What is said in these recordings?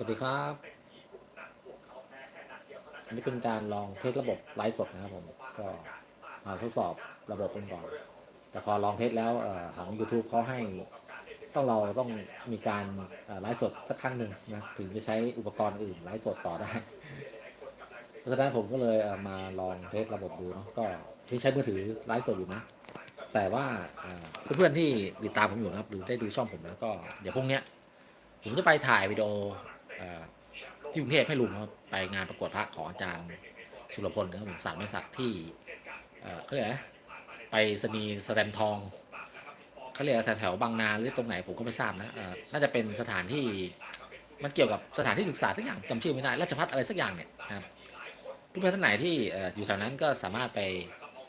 สวัสดีครับอันนี้เป็นการลองเทสระบบไลฟ์สดนะครับผม ก็มาทดสอบระบบกันก่อน แต่พอลองเทสแล้วเอ่อทาง YouTube เขาให้ต้องเราต้องมีการไลฟ์สดสักครั้งหนึ่งนะถึงจะใช้อุปกรณ์อื่นไลฟ์สดต่อได้ เพราะฉะนั้นผมก็เลยมาลองเทสระบบดูเนาะก็ที่ใช้มือถือไลฟ์สดอยู่นะ แต่ว่าเพื่อนๆที่ติดตามผมอยู่นะครับหรือได้ดูช่องผมแล้วก็เดี๋ยวพรุ่งนี้ผมจะไปถ่ายวิดีโอ ที่กรุงเทพให้ลุงครับไปงานประกวดพระของอาจารย์สุรพลนะครับผมสารไม้สักที่เอ่เขาเรียกไรนะไปสนีย์แสดงทองเขาเรียกแถวบางนาหรือตรงไหนผมก็ไม่ทราบนะน่าจะเป็นสถานที่มันเกี่ยวกับสถานที่ศึกษาสักอย่างจำชื่อไม่ได้ราชพัฒอะไรสักอย่างเนี่ยนะครับเพื่อนท่านไหนที่อยู่แถวนั้นก็สามารถไป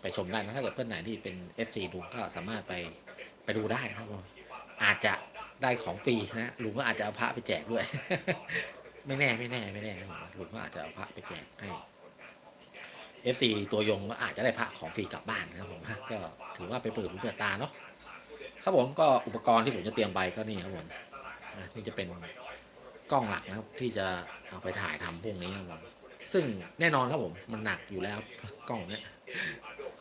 ไปชมได้นะถ้าเกิดเพื่อนไหนที่เป็น FC ลุงก็สามารถไปไปดูได้นะครับอาจจะ ได้ของฟรีนะลุงก็อาจจะเอาพระไปแจกด้วย ไม่แน่ไม่แน่ไม่แน่ครับผมลุงก็อาจจะเอาพระไปแจกให้ FC ตัวยงก็อาจจะได้พระของฟรีกลับบ้านนะครับผมก็ถือว่าเป็นเปิดหูเปิดตาเนาะครับผมก็อุปกรณ์ที่ผมจะเตรียมไปก็นี่ครับผมนี่จะเป็นกล้องหลักนะครับ ที่จะเอาไปถ่ายทำพวกนี้นะครับผมซึ่งแน่นอนครับผมมันหนักอยู่แล้วกล้องเนี้ย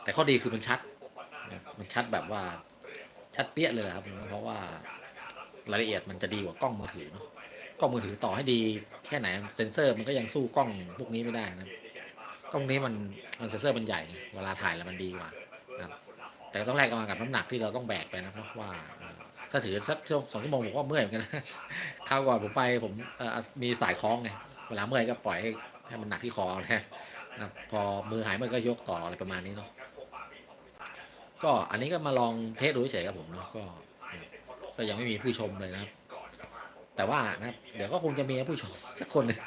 แต่ข้อดีคือมันชัด มันชัดแบบว่าชัดเปี้ยเลยครับเพราะว่า รายละเอียดมันจะดีกว่ากล้องมือถือเนาะกล้องมือถือต่อให้ดีแค่ไหนเซนเซอร์มันก็ยังสู้กล้องพวกนี้ไม่ได้นะกล้องนี้มันมันเซนเซอร์มันใหญ่เวลาถ่ายแล้วมันดีกว่านะครับแต่ต้องแลกกันกับน้ำหนักที่เราต้องแบกไปนะเพราะว่าถ้าถือสักสองชั่วโมงผมก็เมื่อยเหมือนกันนะคราวก่อนผมไปผมมีสายคล้องไงเวลาเมื่อยก็ปล่อยให้ให้มันหนักที่คอนะครับพอมือหายเมื่อยก็ยกต่ออะไรประมาณนี้เนาะก็อันนี้ก็มาลองเทสดูเฉยครับผมเนาะก็ ก็ยังไม่มีผู้ชมเลยนะครับ แต่ว่านะครับ เดี๋ยวก็คงจะมีผู้ชมสักคนนึง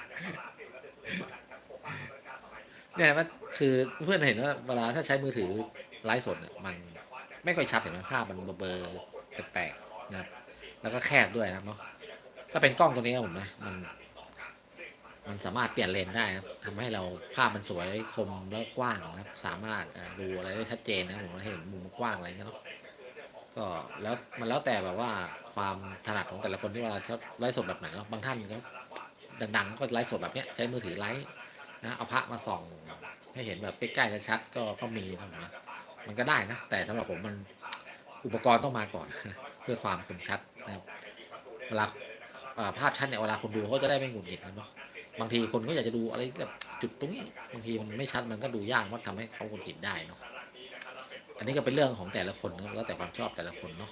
เนี่ยมันคือเพื่อนเห็นว่าเวลาถ้าใช้มือถือไลฟ์สดเนี่ยมันไม่ค่อยชัดเห็นไหมภาพมันเบลอแปลกๆนะครับ แล้วก็แคบด้วยนะเนาะถ้าเป็นกล้องตัวนี้ผมนะมัน มันสามารถเปลี่ยนเลนส์ได้นะครับทำให้เราภาพมันสวยคมและกว้างนะครับ สามารถดูอะไรได้ชัดเจนนะผมเห็นมุมกว้างอะไรเงี้ยเนาะ ก็แล้วมันแล้วแต่แบบว่าความถนัดของแต่ละคนที่ว่าชอบไลฟ์สดแบบไหนเนาะบางท่านก็ดังๆก็ไลฟ์สดแบบเนี้ยใช้มือถือไลฟ์นะเอาพระมาส่องให้เห็นแบบใกล้ๆชัดๆก็ก็มีนะมันก็ได้นะ แต่สำหรับผมมันอุปกรณ์ต้องมาก่อน เพื่อความคมชัดนะครับเวลาภาพชัดเนี่ยเวลาคนดูเขาจะได้ไม่หงุดหงิดนะเนาะบางทีคนก็อยากจะดูอะไรแบบจุดตรงนี้บางทีมันไม่ชัดมันก็ดูยากว่าทำให้เขาคนจิตได้เนาะ อันนี้ก็เป็นเรื่องของแต่ละคนแล้วแต่ความชอบแต่ละคนเนาะ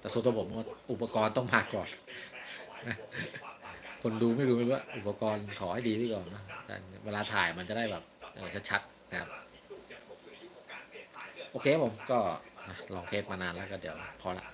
แต่ส่วนตัวผมว่าอุปกรณ์ต้องมาก่อนคนดูไม่รู้ไม่รู้ว่าอุปกรณ์ขอให้ดีไว้ก่อนนะเวลาถ่ายมันจะได้แบบชัดๆนะครับ โอเคผมก็ลองเทสมานานแล้วก็เดี๋ยวพอละ